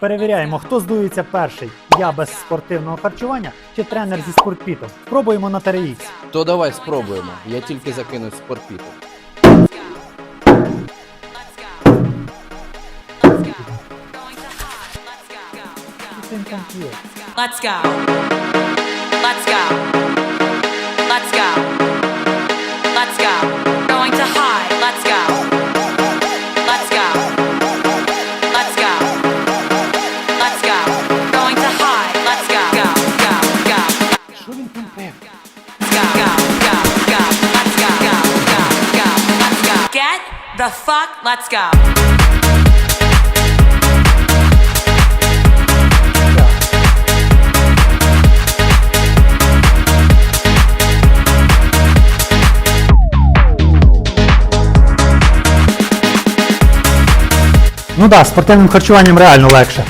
Перевіряємо, хто здується перший. Я без спортивного харчування чи тренер зі спортпітом. Пробуємо на TRX. То давай спробуємо. Я тільки закинув спортпітом. Let's go. Get the fuck. Let's go. Ну да, спортивним харчуванням реально легше.